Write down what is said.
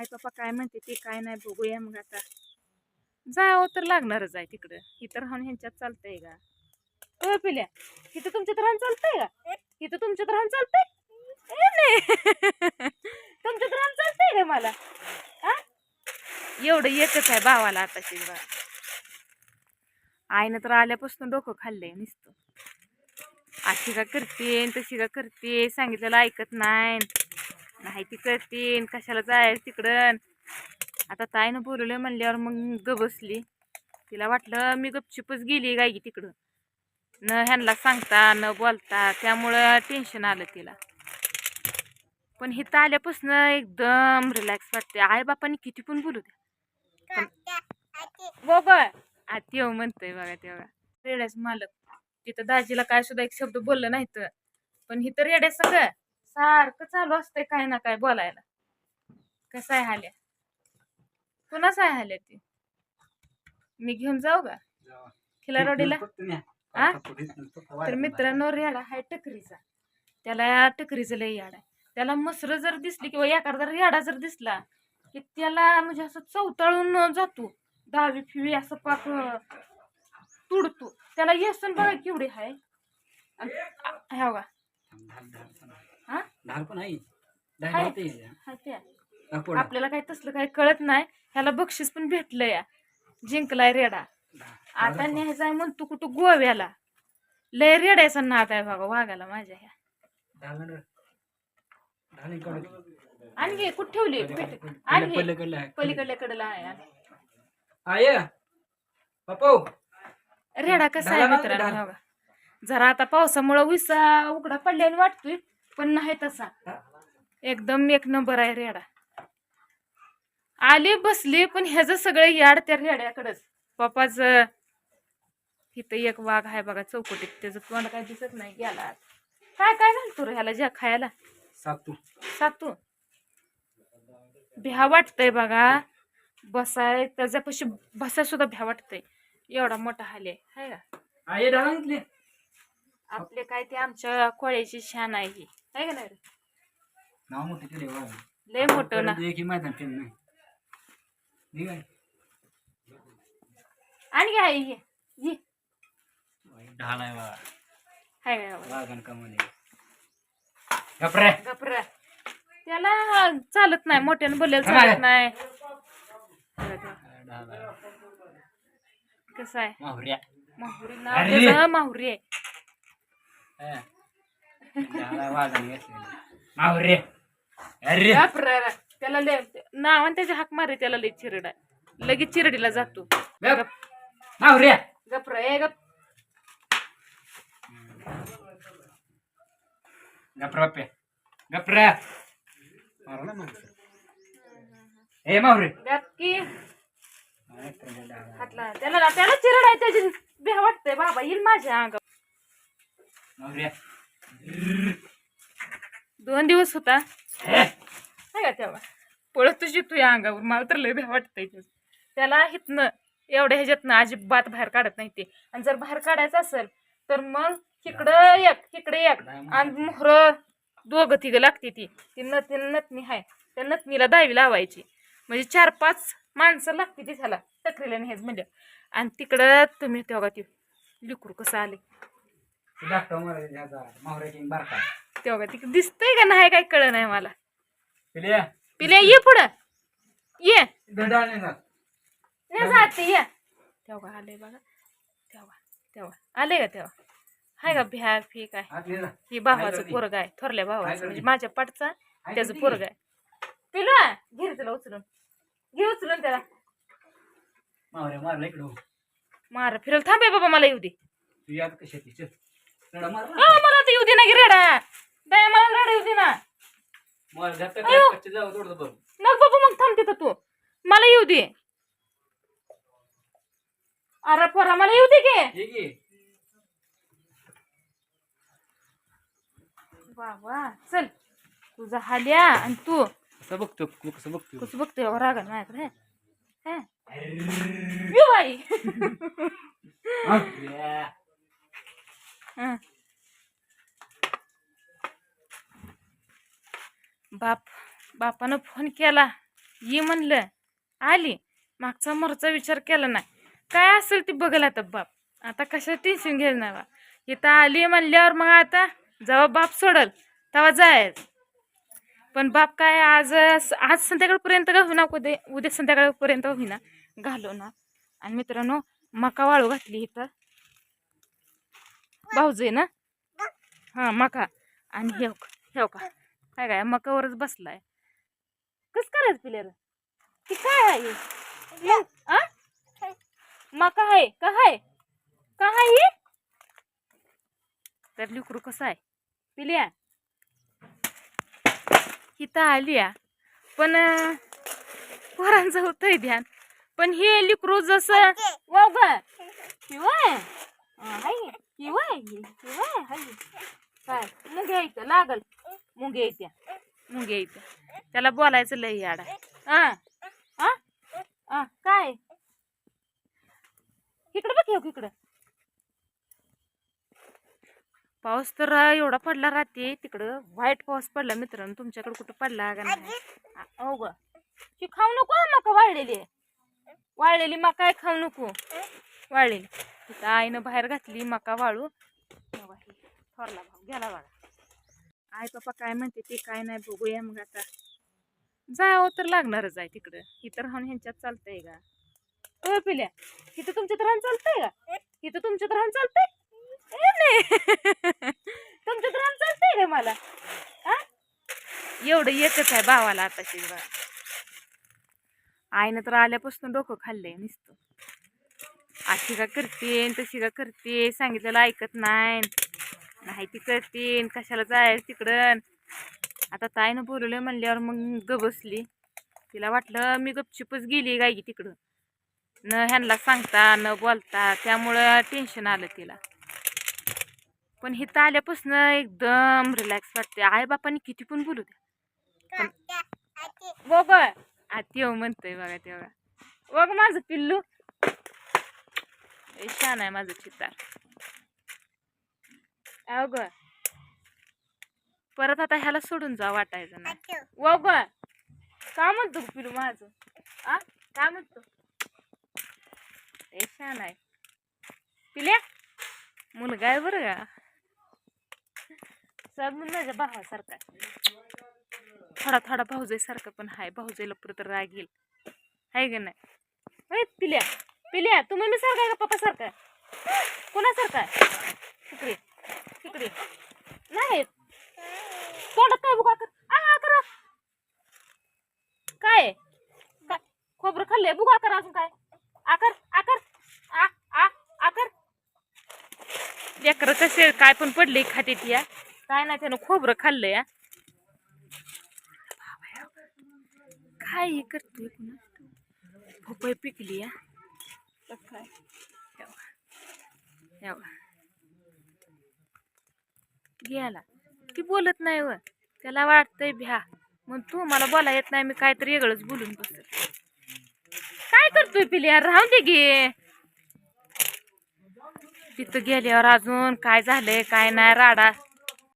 आई पप्पा काय म्हणते ते काय नाही बघूया मग आता. जावं तर लागणारच आहे तिकडं. इथं राहून ह्यांच्यात चालतंय का? ओ पिल्या इथं तुमच्यात राहून चालतंय का? इथं तुमच्यात राहून चालतंय? ए, नाही. तुमच्यात राहून चालतंय का मला? हा एवढं येतच आहे भावाला आता बा आईनं तर आल्यापासून डोकं खाल्लंय नुसतं. अशी का करते तशी का करते सांगितलेलं ऐकत नाही. नाही ती कशाला जायचं तिकडं? आता ताईनं बोलवलं म्हणल्यावर मग ग बसली. तिला वाटलं मी गपचूपच गेली गाय तिकडं. न ह्यांना सांगता न बोलता त्यामुळं टेन्शन आलं तिला. पण हिथं आल्यापासून एकदम रिलॅक्स वाटते. आई बापाने किती पण बोलू द्या. हो बाबा आती येऊ म्हणतोय बघा तेव्हा रेड्याच मालक. तिथं दाजीला काय सुद्धा एक शब्द बोललं नाही तर पण हिथं रेड्या सगळं. सारखं चालू असतंय काय ना काय बोलायला. कसं आहे हाल्या? कुणाच आहे हाल्या ती? मी घेऊन जाऊ का? खिलारोडीला आ? तर मित्रांनो रेडा आहे टकरीचा. त्याला टकरीचं लय याड आहे. त्याला मसर जर दिसली किंवा एखादा रेडा जर दिसला की त्याला म्हणजे असं चवताळून जातो. दहावी फिवी असं पाक तुडतो. त्याला येसन बघा केवढी ह्या. बघा. पण आहे. आहे. हा त्या. आपल्याला काही तसलं काही कळत नाही ह्याला बक्षीस पण भेटलं या. जिंकलाय रेडा. आता न्यायचा आहे म्हणतो कुठं गोव्याला. लय रेड्याचा नाद आहे बघा वाघाला माझ्या ह्या. इकडे. आणखी कुठं ठेवली? भेट- आहे. पलीकडल्या कडेला आहे. आय पप्पो रेडा कसा आहे मित्रांनो बघा. जरा आता पावसामुळं विसा उघडा पडल्याने वाटतोय. पण नाही तसा. एकदम एक नंबर आहे रेडा. आले बसले पण ह्याचं सगळं याड त्या रेड्याकडंच. पप्पाच इथं एक वाघ आहे बघा चौकटीत. त्याचं तोंड काय दिसत नाही. गेला. काय काय घालतो रे ह्याला ज्या खायला? सातू. सातू. भ्या वाटतंय बघा. बसाय त्याच्यापाशी बसाय सुद्धा भ्या वाटतंय. एवढा मोठा हाले हाय का? आपले काय ते आमच्या कोळ्याची शान आहे ही. आहे का नाही रे? नाव मोठे केले वा लय मोठं ना. परत एकही मैदान केलं नाही. ठीक आहे आणि काय आहे हे ये ढाल आहे वा हाय का बाबा? वाघन कमाले गपरे गप्र त्याला चालत नाही मोठ्यानं बोलायला? चालत नाही. ढाल आहे. कसं आहे? माहुऱ्या. माहुरी नाव अरे. त्याचं माहुरी आहे. अरे. त्याला लय नाव आणि त्याच्या हाक मारे त्याला लय चिरड लगेच चिरडीला जातो. गप. माहुऱ्या गप्र ए गप. गपरा पे गपरा मारला मग ए गप की. हातला. त्याला त्याला चिरड आहे त्याची भ्या वाटतंय. बाबा येईल माझ्या अंग माहुऱ्या दोन दिवस होता. नाही का तेव्हा? पळतच येतो या अंगावर. मला तर लय भ्या वाटतंय. त्याला हितनं एवढ्या ह्याच्यातनं अजिबात बाहेर काढत नाही ते. आणि जर बाहेर काढायचं असेल तर मग इकडं एक इकडे एक. आणि मोहर दोघं तिघं लागते ती. ती नत नतनी आहे त्या नतनीला दहावी लावायची. म्हणजे चार पाच माणसं लागते ती त्याला टकरीला हेच म्हणजे आणि तिकडं तुम्ही तेव्हा ती लिकरू कसं आले? बारका. तेव्हा तिकडे दिसतंय का नाही काय कळ नाही मला. पिल्या? पिल्या ये पुढं. ये. नाही जात. नाही जाते ये. तेव्हा आले बघा. तेव्हा तेव्हा. आले का तेव्हा? हाय का भ्या फी काय? आत ये जा. ही भावाचं? पोरग आहे थोरल्या भावाचं? म्हणजे माझ्या पाटचा त्याचं? पोरग आहे. पिलू घे रे तुला उचलून. घे उचलून त्याला. माहुऱ्या मारला इकडं. मार फिरल थांबे बाबा मला येऊ दे. तू याद कशी ती अहो, मला आता येऊ दे ना की रेडा. दया मला रेडा येऊ दे ना. मार जात अयो. कच्चे जाऊ थोडं बघ. मग बाबा मग थांब तिथं तू. मला येऊ दे. अरे पोरा मला येऊ दे की. की. बाबा चल. तुझा हाल्या आणि तू. कसं बघतो तू कसं बघतो? कसं बघतोय? रागा माझ्याकडे. हे? ये बाई. बाप बापानं फोन केला. ये म्हणलं. आली. मागचा मोरचा विचार केला नाही. काय असेल ती बघल आता बाप. आता कशा टेन्शन घेल नाही बा? इथं आली म्हणल्यावर मग आता जेव्हा बाप सोडल तेव्हा जायच. पण बाप काय आज आज संध्याकाळपर्यंत का होईना उद्या उद्या संध्याकाळपर्यंत होईना घालवणार. आणि मित्रांनो मका वाळू घातली इथं. भाऊज आहे ना? हां मका. आणि हेव हेव का काय काय मकावरच बसलाय. कस करायचं पिल्या रे ती काय आहे? हे? मका आहे का? आहे का आहे हे? तर लिकरू कसं आहे? पिल्या इथं आली या पण पोरांचं होतंय ध्यान. पण हे लिकरू जसं वाव ग किंवा किंवा हल्ली. काय? मुंग्या इथं लागल. मुंग्या येत्या मुंग्या येत्या त्याला बोलायचं लय याडा. हा? आ काय? इकडं बघ येऊ इकडं. पाऊस तर एवढा पडला राहते तिकडं व्हाईट पाऊस पडला मित्रांनो. तुमच्याकडे कुठं पडला का नाही? हो ग ती खाऊ नको मका वाळलेली. वाळलेली मका खाऊ नको. वाळलेली. तिथं आईनं बाहेर घातली मका वाळू. हे थोरला भाऊ गेला बघा. आई पप्पा काय म्हणते ते काय नाही बघूया मग आता. जावं तर लागणारच आहे तिकडं. इथं राहून ह्यांच्यात चालतंय का हो पिल्या इथं तुमच्यात राहून चालतंय का? इथं तुमच्यात राहून चालतंय? नाही. तुमच्यात राहून चालतंय का मला? हा? एवढं एकच आहे भावाला आताशी बा आईनं तर आल्यापासून डोकं खाल्लंय नुसतं. अशी का करते तशी का करते सांगितलेलं ऐकत नाही. नाही ती करते कशाला जायचं तिकडं? आता ताईनं बोलवलं म्हणल्यावर मग ग बसली. तिला वाटलं मी गपचिपच गेली गाय की तिकडं. न ह्यांना सांगता न बोलता त्यामुळं टेन्शन आलं तिला. पण हिथं आल्यापासून एकदम रिलॅक्स वाटते आई बापाने किती पण बोलू द्या. बघ आती येऊ म्हणतोय बघा तेव्हा. बघ माझं पिल्लू. छान आहे माझं चितार अहो ग परत आता ह्याला सोडून जा वाटायचं नाही. व ग का म्हणतो ग पिल्लू माझं? आ? काय म्हणतो? लय छान आहे. पिल्या? मुलगा आहे बरं का? सब माझ्या भावासारखा. थोडा थोडा भाऊजाईसारखा पण आहे. भाऊजाईला परत राग येईल. आहे का नाही? होय पिल्या? पिल्या तुम्ही मम्मी सारखा का पप्पा सारखा आहे कोणासारखा? तिकडे तिकडे नाही. तोंडात काय बुका कर आ करा. काय? काय खोबरं खाल्लंय? बुगा कर अजून काय. आकर आकर. आ आ आकर. लेकरं कसे काय पण पडले खाते या. काय नाही त्यानं खोबरं खाल्लं या. काय करतोय पुन्हा भोपळ पिकली या. तर काय एवढा. गेला ती बोलत नाही व. त्याला वाटतंय भ्या. मग तू मला बोला येत नाही मी काहीतरी वेगळंच बोलून बसत काय करतोय पिल्या राहून दे गे तिथं गेल्यावर अजून काय झालंय काय नाही राडा.